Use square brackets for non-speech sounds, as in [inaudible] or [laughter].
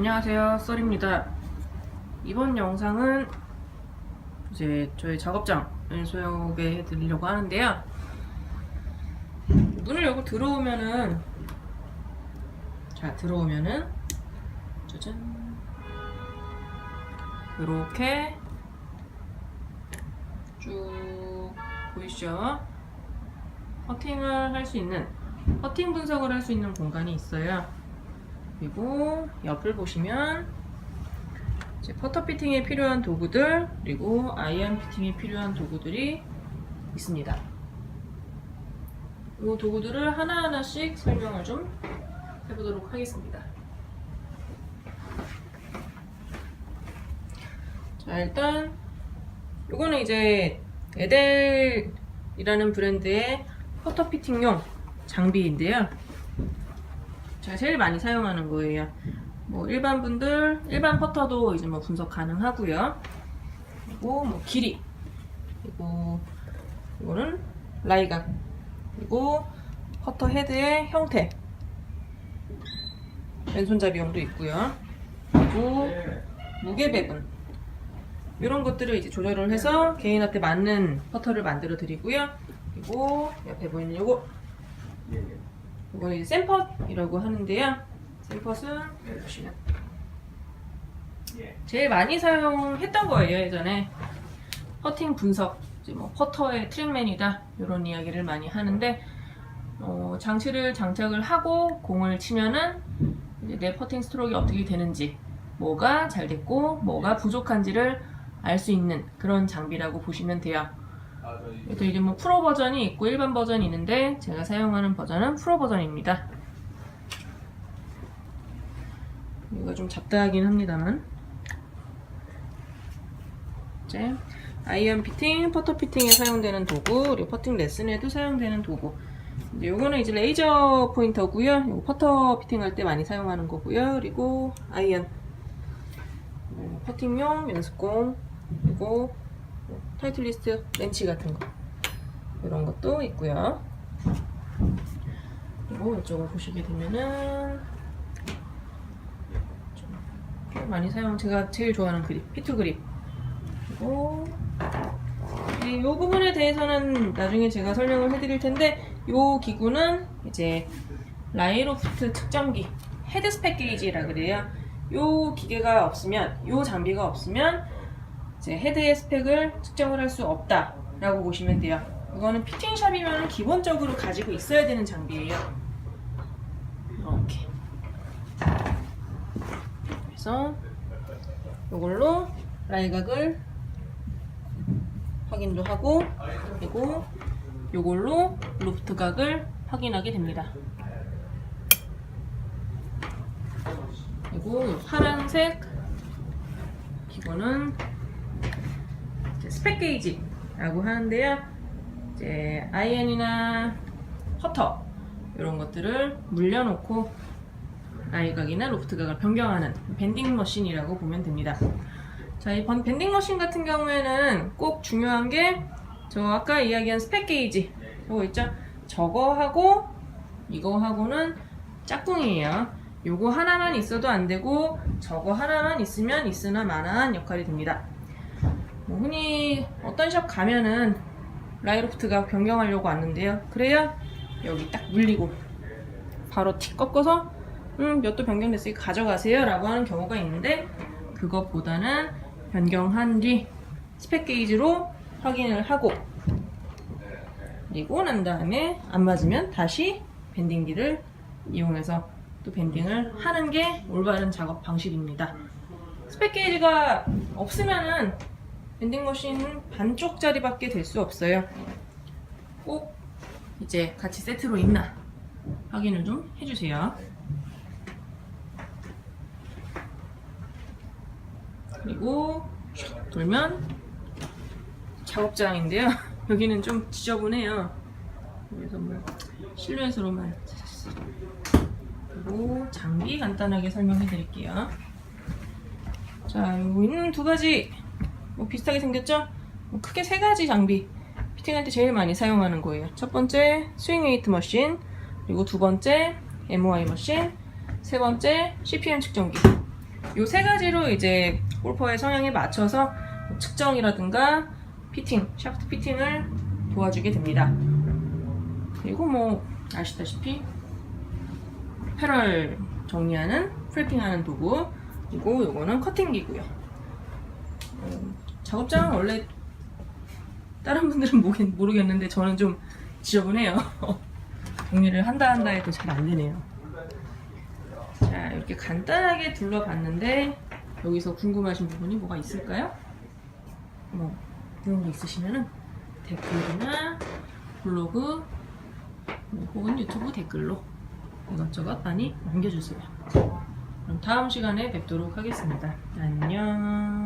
안녕하세요. 썰입니다. 이번 영상은 이제 저희 작업장을 소개해 드리려고 하는데요. 문을 열고 들어오면은 자 들어오면은 짜잔. 이렇게 쭉 보이시죠? 커팅을 할 수 있는 커팅 분석을 할 수 있는 공간이 있어요 그리고 옆을 보시면 이제 퍼터 피팅에 필요한 도구들 그리고 아이언 피팅에 필요한 도구들이 있습니다. 이 도구들을 하나하나씩 설명을 좀 해보도록 하겠습니다. 자 일단 이거는 이제 에델이라는 브랜드의 퍼터 피팅용 장비인데요. 제가 제일 많이 사용하는 거예요. 뭐 일반 분들 일반 퍼터도 이제 뭐 분석 가능하고요. 그리고 뭐 길이 그리고 이거는 라이각 그리고 퍼터 헤드의 형태 왼손잡이용도 있고요. 그리고 무게 배분 이런 것들을 이제 조절을 해서 개인한테 맞는 퍼터를 만들어 드리고요. 그리고 옆에 보이는 요거 이거는 이제 샘퍼이라고 하는데요. 여기 보시면 제일 많이 사용했던 거예요 예전에 퍼팅 분석, 이제 뭐 퍼터의 트랙맨이다 이런 이야기를 많이 하는데 어, 장치를 장착을 하고 공을 치면은 내 퍼팅 스트로크가 어떻게 되는지 뭐가 잘 됐고 뭐가 부족한지를 알 수 있는 그런 장비라고 보시면 돼요. 또 이제 뭐 프로 버전이 있고 일반 버전이 있는데 제가 사용하는 버전은 프로 버전입니다. 이거 좀 잡다하긴 합니다만 이제 아이언 피팅, 퍼터 피팅에 사용되는 도구, 그리고 퍼팅 레슨에도 사용되는 도구. 이제 요거는 이제 레이저 포인터고요. 요거 퍼터 피팅 할 때 많이 사용하는 거고요. 그리고 아이언 어, 퍼팅용 연습공 그리고 타이틀리스트 렌치 같은 거 이런 것도 있고요. 그리고 이쪽을 보시게 되면은 좀 많이 사용 제가 제일 좋아하는 그립 피트 그립 그리고 이, 이 부분에 대해서는 나중에 제가 설명을 해드릴 텐데 이 기구는 이제 라이로프트 측정기 헤드스펙 게이지라 그래요. 이 기계가 없으면 이 장비가 없으면 이제 헤드의 스펙을 측정을 할 수 없다라고 보시면 돼요. 이거는 피팅샵이면 기본적으로 가지고 있어야 되는 장비예요. 이렇게. 그래서 이걸로 라이각을 확인도 하고 그리고 이걸로 로프트 각을 확인하게 됩니다. 그리고 이 파란색 이제 스펙 게이지라고 하는데요. 이제 아이언이나 퍼터 이런 것들을 물려놓고 라이각이나 로프트 각을 변경하는 밴딩 머신이라고 보면 됩니다. 자, 이 번- 밴딩 머신 같은 경우에는 꼭 중요한 게 저 아까 이야기한 스펙 게이지 이거 있죠? 저거하고 이거하고는 짝꿍이에요. 요거 하나만 있어도 안 되고 저거 하나만 있으면 있으나 마나한 역할이 됩니다. 뭐 흔히 어떤 샵 가면은 라이로프트가 변경하려고 왔는데요. 그래야 여기 딱 물리고 바로 틱 꺾어서 음, 몇 도 변경됐으니까 가져가세요 라고 하는 경우가 있는데 그것보다는 변경한 뒤 스펙 게이지로 확인을 하고 그리고 난 다음에 안 맞으면 다시 밴딩기를 이용해서 또 밴딩을 하는 게 올바른 작업 방식입니다. 스펙 게이지가 없으면은 밴딩 머신은 반쪽짜리밖에 될 수 없어요. 꼭 이제 같이 세트로 있나 확인을 좀 해주세요. 그리고 슉 돌면 작업장인데요. [laughs] 여기는 좀 지저분해요. 그래서 뭐 실루엣으로만. 그리고 장비 간단하게 설명해 드릴게요. 자, 여기 있는 두 가지 뭐 비슷하게 생겼죠? 뭐 크게 세 가지 장비 피팅할 때 제일 많이 사용하는 거예요. 첫 번째 스윙 웨이트 머신, 그리고 두 번째 MOI 머신, 세 번째 CPM 측정기. 요 세 가지로 이제 골퍼의 성향에 맞춰서 뭐 측정이라든가 피팅, 샤프트 피팅을 도와주게 됩니다. 그리고 뭐 아시다시피 패럴 정리하는 프레핑하는 도구 그리고 요거는 커팅기고요. 음, 작업장은 원래 다른 분들은 모르겠- 모르겠는데 저는 좀 지저분해요. [laughs] 정리를 한다 한다 해도 잘 안 되네요. 자 이렇게 간단하게 둘러봤는데 여기서 궁금하신 부분이 뭐가 있을까요? 뭐 그런 거 있으시면은 댓글이나 블로그 뭐 혹은 유튜브 댓글로 이것저것 많이 남겨주세요. 그럼 다음 시간에 뵙도록 하겠습니다. 안녕.